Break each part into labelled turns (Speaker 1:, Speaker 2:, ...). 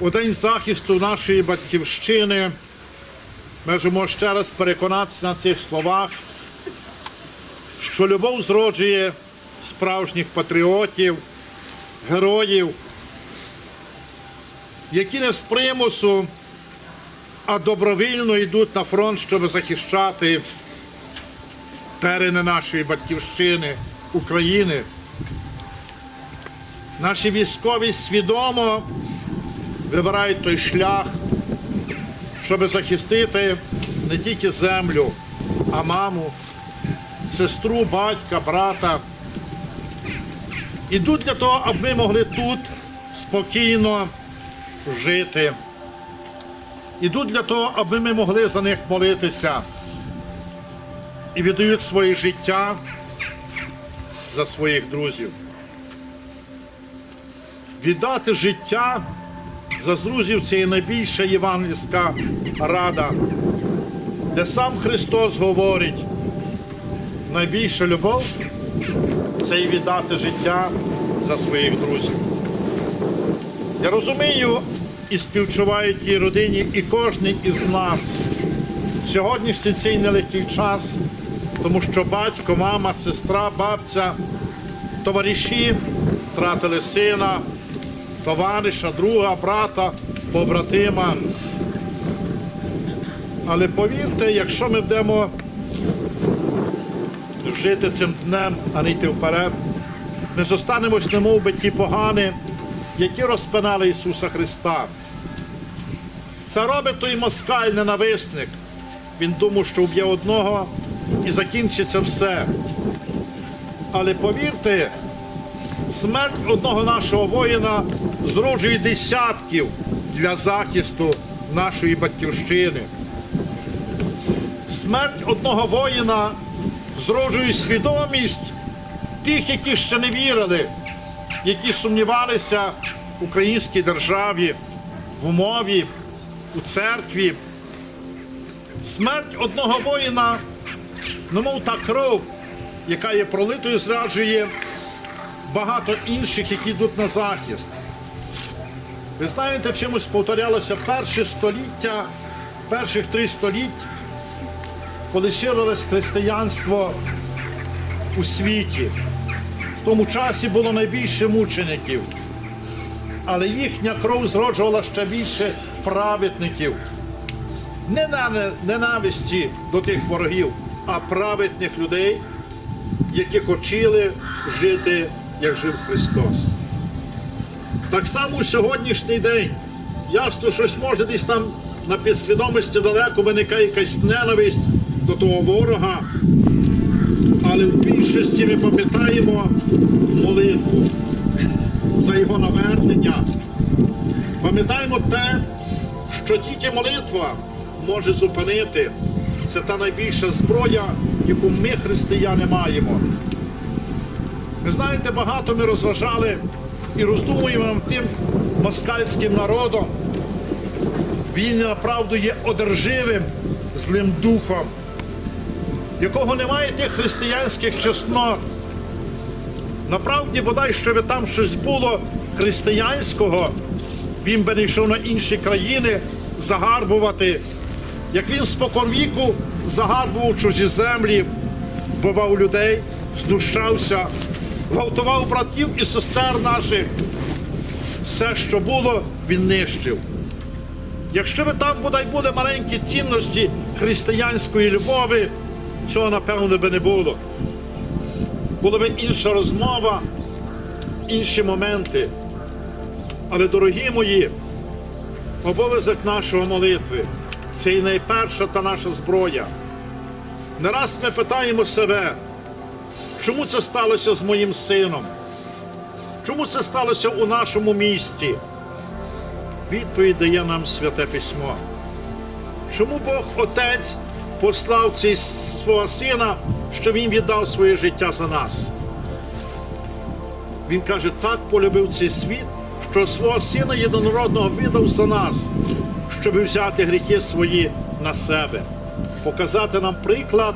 Speaker 1: У день захисту нашої батьківщини ми можемо ще раз переконатися на цих словах, що любов зроджує справжніх патріотів, героїв, які не з примусу, а добровільно йдуть на фронт, щоб захищати терени нашої батьківщини, України. Наші військові свідомо вибирають той шлях, щоб захистити не тільки землю, а маму, сестру, батька, брата. Ідуть для того, аби ми могли тут спокійно жити. Ідуть для того, аби ми могли за них молитися. І віддають своє життя за своїх друзів. Віддати життя за друзів це є найбільша євангельська рада, де сам Христос говорить, найбільша любов це і віддати життя за своїх друзів. Я розумію і співчуваю тій родині, і кожен із нас сьогоднішній цей нелегкий час, тому що батько, мама, сестра, бабця, товариші втратили сина, товариша, друга, брата, побратима. Але повірте, якщо ми будемо жити цим днем, а не йти вперед, ми зостанемось, немов би ті погані, які розпинали Ісуса Христа. Це робить той москаль ненависник. Він думав, що вб'є одного і закінчиться все. Але повірте, смерть одного нашого воїна зроджує десятків для захисту нашої батьківщини. Смерть одного воїна зроджує свідомість тих, які ще не вірили, які сумнівалися в українській державі, в умові, у церкві. Смерть одного воїна, немов та кров, яка є пролитою, зраджує багато інших, які йдуть на захист. Ви знаєте, чимось повторялося перше століття, перших три століть, коли ширилось християнство у світі. В тому часі було найбільше мучеників, але їхня кров зроджувала ще більше праведників. Не на ненависті до тих ворогів, а праведних людей, які хотіли жити, як жив Христос. Так само у сьогоднішній день. Ясно, щось може десь там на підсвідомості далеко виникає якась ненависть до того ворога. Але в більшості ми пам'ятаємо молитву за його навернення. Пам'ятаємо те, що тільки молитва може зупинити. Це та найбільша зброя, яку ми, християни, маємо. Ви знаєте, багато ми розважали і роздумуємо тим москальським народом. Він направду є одерживим злим духом, якого немає тих християнських чеснот. Направді, бодай, що би там щось було християнського, він би не йшов на інші країни загарбувати, як він споконвіку загарбував чужі землі, вбивав людей, знущався, гвалтував братів і сестер наших. Все, що було, він нищив. Якщо б там бодай були маленькі цінності християнської любові, цього напевно би не було. Була б інша розмова, інші моменти. Але, дорогі мої, обов'язок нашої молитви це і найперша та наша зброя. Не раз ми питаємо себе, чому це сталося з моїм сином? Чому це сталося у нашому місті? Відповідь дає нам святе письмо. Чому Бог Отець послав цей свого сина, що Він віддав своє життя за нас? Він каже, так полюбив цей світ, що свого сина єдинородного віддав за нас, щоб взяти гріхи свої на себе, показати нам приклад,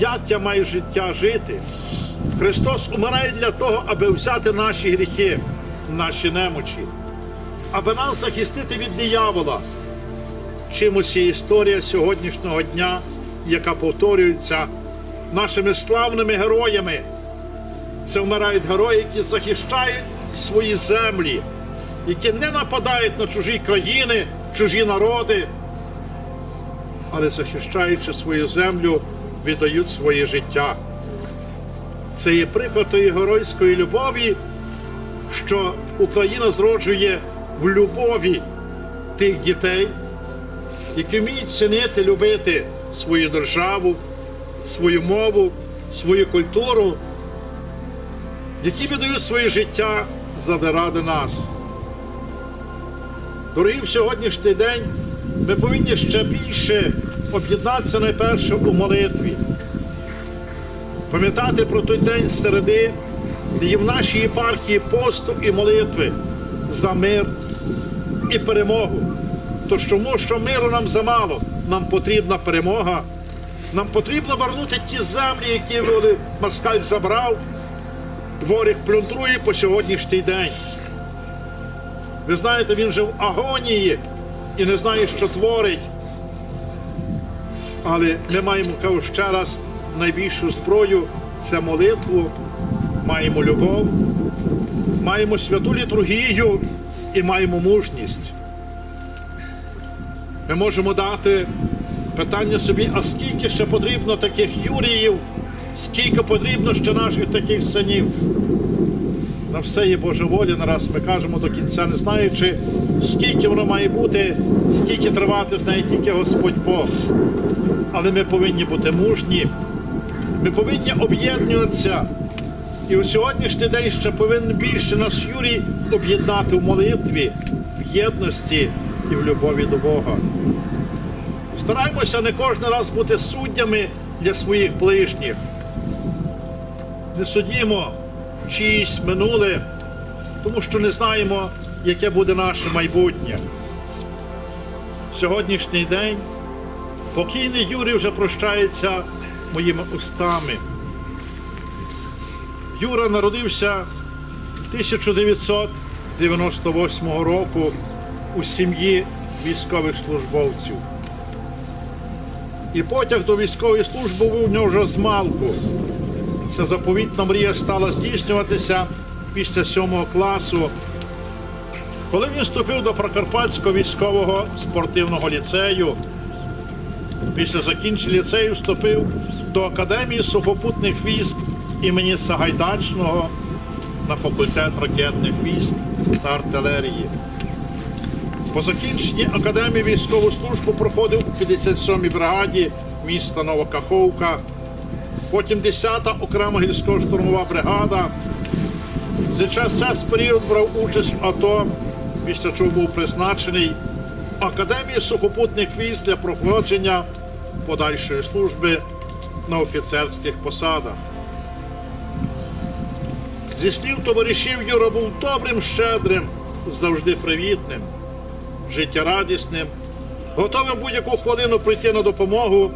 Speaker 1: як я маю життя жити. Христос умирає для того, аби взяти наші гріхи, наші немочі. аби нас захистити від диявола. Чимось є історія сьогоднішнього дня, яка повторюється нашими славними героями. Це вмирають герої, які захищають свої землі, які не нападають на чужі країни, чужі народи, але захищаючи свою землю, віддають своє життя. Це є приклад тої геройської любові, що Україна зроджує в любові тих дітей, які вміють цінити, любити свою державу, свою мову, свою культуру, які віддають своє життя заради нас. Дорогі в сьогоднішній день ми повинні ще більше об'єднатися найперше у молитві, пам'ятати про той день середи, де є в нашій єпархії посту і молитви за мир і перемогу. Тож тому, що миру нам замало, нам потрібна перемога. Нам потрібно вернути ті землі, які Москаль забрав, ворог плюндрує по сьогоднішній день. Ви знаєте, він же в агонії і не знає, що творить. Але ми маємо кажу, ще раз найбільшу зброю це молитву, маємо любов, маємо святу літургію і маємо мужність. Ми можемо дати питання собі, а скільки ще потрібно таких Юріїв, скільки потрібно ще наших таких синів. На все є Божа воля, нараз ми кажемо до кінця, не знаючи, скільки воно має бути, скільки тривати, знає тільки Господь Бог. Але ми повинні бути мужні, ми повинні об'єднуватися. І у сьогоднішній день ще повинен більше наш Юрій об'єднати в молитві, в єдності і в любові до Бога. Стараймося не кожен раз бути суддями для своїх ближніх. Не судімо чиїсь минуле, тому що не знаємо, яке буде наше майбутнє. Сьогоднішній день покійний Юрій вже прощається моїми устами. Юра народився 1998 року у сім'ї військових службовців. І потяг до військової служби був у нього вже з малку. Ця заповітна мрія стала здійснюватися після сьомого класу, коли він вступив до Прокарпатського військового спортивного ліцею. Після закінчення ліцею вступив до Академії сухопутних військ імені Сагайдачного на факультет ракетних військ та артилерії. По закінченні академії військову службу проходив у 57-й бригаді міста Новокаховка, потім 10-та окрема гірсько-штурмова бригада. За час час період брав участь в АТО, після чого був призначений Академії сухопутних військ для проходження подальшої служби на офіцерських посадах. Зі слів товаришів Юра був добрим, щедрим, завжди привітним, життєрадісним, готовим будь-яку хвилину прийти на допомогу.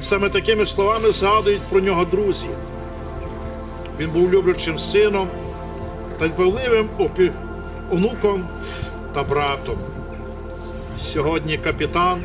Speaker 1: Саме такими словами згадують про нього друзі. Він був люблячим сином та дбавливим опі- онуком та братом. Сьогодні капітан.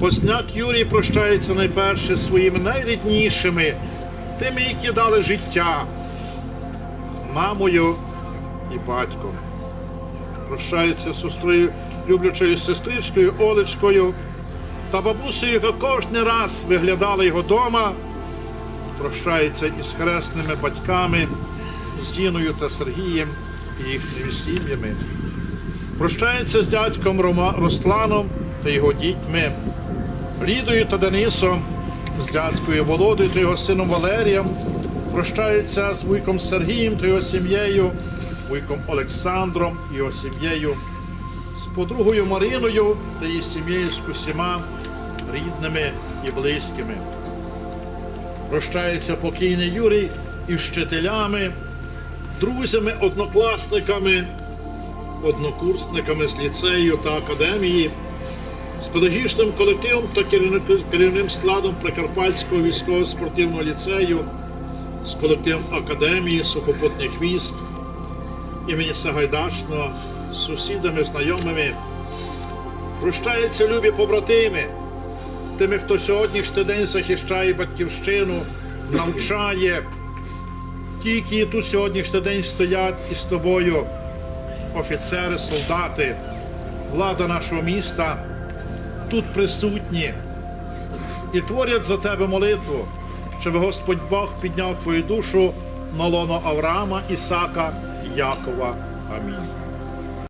Speaker 1: Позняк Юрій прощається найперше зі своїми найріднішими, тими, які дали життя, мамою і батьком. Прощається з сестрою, люблячою сестричкою Олечкою та бабусею, яка кожен раз виглядала його дома. Прощається із хресними батьками Зіною та Сергієм і їхніми сім'ями. Прощається з дядьком Рома Русланом та його дітьми, Лідою та Денисом, з дядькою Володою та його сином Валерієм. Прощається з вуйком Сергієм та його сім'єю, вуйком Олександром і його сім'єю, з подругою Мариною та її сім'єю з усіма рідними і близькими. Прощається покійний Юрій із вчителями, друзями, однокласниками, однокурсниками з ліцею та академії, з педагогічним колективом та керівним складом Прикарпатського військово-спортивного ліцею, з колективом Академії сухопутних військ імені Сагайдачного з сусідами, знайомими. Прощаються любі побратими, тими, хто сьогоднішній день захищає батьківщину, навчає. Ті, які тут сьогоднішній день стоять із тобою, офіцери, солдати, влада нашого міста тут присутні і творять за тебе молитву, щоб Господь Бог підняв твою душу на лоно Авраама, Ісака, Якова. Амінь.